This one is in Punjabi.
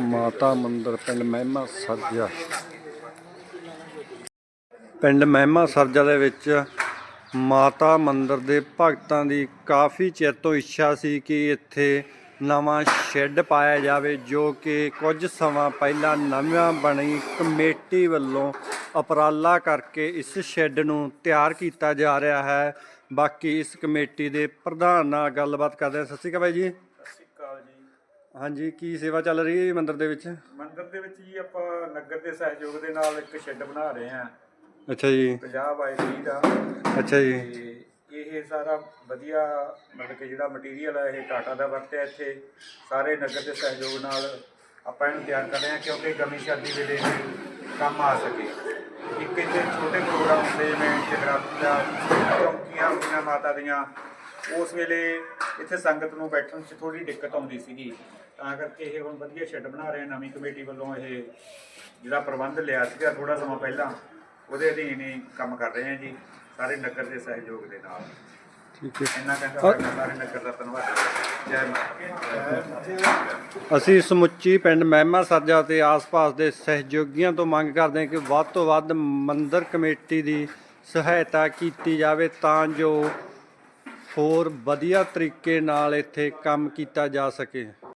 ਮਾਤਾ ਮੰਦਰ ਪਿੰਡ ਮਹਿਮਾ ਸਰਜਾ। ਪਿੰਡ ਮਹਿਮਾ ਸਰਜਾ ਦੇ ਵਿੱਚ ਮਾਤਾ ਮੰਦਰ ਦੇ ਭਗਤਾਂ ਦੀ ਕਾਫੀ ਚਿਰ ਤੋਂ ਇੱਛਾ ਸੀ ਕਿ ਇੱਥੇ ਨਵਾਂ ਸ਼ੈੱਡ ਪਾਇਆ ਜਾਵੇ, ਜੋ ਕਿ ਕੁਝ ਸਮਾਂ ਪਹਿਲਾਂ ਨਵੀਆਂ ਬਣੀ ਕਮੇਟੀ ਵੱਲੋਂ ਉਪਰਾਲਾ ਕਰਕੇ ਇਸ ਸ਼ੈੱਡ ਨੂੰ ਤਿਆਰ ਕੀਤਾ ਜਾ ਰਿਹਾ ਹੈ। ਬਾਕੀ ਇਸ ਕਮੇਟੀ ਦੇ ਪ੍ਰਧਾਨ ਨਾਲ ਗੱਲਬਾਤ ਕਰਦੇ ਹਾਂ। ਸਤਿ ਸ਼੍ਰੀ ਅਕਾਲ ਬਾਈ ਸਤਿ ਸ਼੍ਰੀ ਅਕਾਲ ਜੀ। ਹਾਂਜੀ ਕੀ ਸੇਵਾ ਚੱਲ ਰਹੀ ਹੈ ਜੀ ਮੰਦਿਰ ਦੇ ਵਿੱਚ? ਮੰਦਿਰ ਦੇ ਵਿੱਚ ਜੀ ਆਪਾਂ ਨਗਰ ਦੇ ਸਹਿਯੋਗ ਦੇ ਨਾਲ ਇੱਕ ਸ਼ੈੱਡ ਬਣਾ ਰਹੇ ਹਾਂ। ਅੱਛਾ ਜੀ। 50 ਬਾਈ 30 ਦਾ। ਅੱਛਾ ਜੀ। ਤੇ ਇਹ ਸਾਰਾ ਵਧੀਆ ਮਤਲਬ ਕਿ ਜਿਹੜਾ ਮਟੀਰੀਅਲ ਹੈ ਇਹ ਟਾਟਾ ਦਾ ਵਰਤਿਆ ਇੱਥੇ। ਸਾਰੇ ਨਗਰ ਦੇ ਸਹਿਯੋਗ ਨਾਲ ਆਪਾਂ ਇਹਨੂੰ ਤਿਆਰ ਕਰ ਰਹੇ ਹਾਂ ਕਿਉਂਕਿ ਗਮੀ ਸ਼ਾਦੀ ਵੇਲੇ ਇਹ ਕੰਮ ਆ ਸਕੇ। ਇੱਕ ਇੱਥੇ ਛੋਟੇ ਪ੍ਰੋਗਰਾਮ ਹੁੰਦੇ ਜਿਵੇਂ ਜਗਰਾਤੀ ਦਾ ਚੌਂਕੀਆਂ ਹੁੰਦੀਆਂ ਮਾਤਾ ਦੀਆਂ। ਉਸ ਵੇਲੇ ਇੱਥੇ ਸੰਗਤ ਨੂੰ ਬੈਠਣ 'ਚ ਥੋੜੀ ਦਿੱਕਤ ਆਉਂਦੀ ਸੀਗੀ। ਤਾਂ ਕਰਕੇ ਇਹ ਹੁਣ ਵਧੀਆ ਸ਼ੈੱਡ ਬਣਾ ਰਹੇ ਨਵੀਂ ਕਮੇਟੀ ਵੱਲੋਂ ਇਹ ਜਿਹੜਾ ਪ੍ਰਬੰਧ ਲਿਆ ਸੀਗਾ ਥੋੜਾ ਸਮਾਂ ਪਹਿਲਾਂ ਉਹਦੇ ਅਧੀਨ ਹੀ ਕੰਮ ਕਰ ਰਹੇ ਹਾਂ ਜੀ ਸਾਰੇ ਨਗਰ ਦੇ ਸਹਿਯੋਗ ਦੇ ਨਾਲ। ਠੀਕ ਹੈ। ਇੰਨਾ ਕਹਿੰਦਾ ਸਾਰੇ ਨਗਰ ਦਾ ਧੰਨਵਾਦ। ਜੈ ਮਾਤਾ ਅਸੀਂ ਸਮੁੱਚੀ ਪਿੰਡ ਮਹਿਮਾ ਸਰਜਾ ਤੇ ਆਸ-ਪਾਸ ਦੇ ਸਹਿਯੋਗੀਆਂ ਤੋਂ ਮੰਗ ਕਰਦੇ ਹਾਂ ਕਿ ਵੱਧ ਤੋਂ ਵੱਧ ਮੰਦਿਰ ਕਮੇਟੀ ਦੀ ਸਹਾਇਤਾ ਕੀਤੀ ਜਾਵੇ ਤਾਂ ਜੋ ਹੋਰ ਵਧੀਆ ਤਰੀਕੇ ਨਾਲ ਇੱਥੇ ਕੰਮ ਕੀਤਾ ਜਾ ਸਕੇ।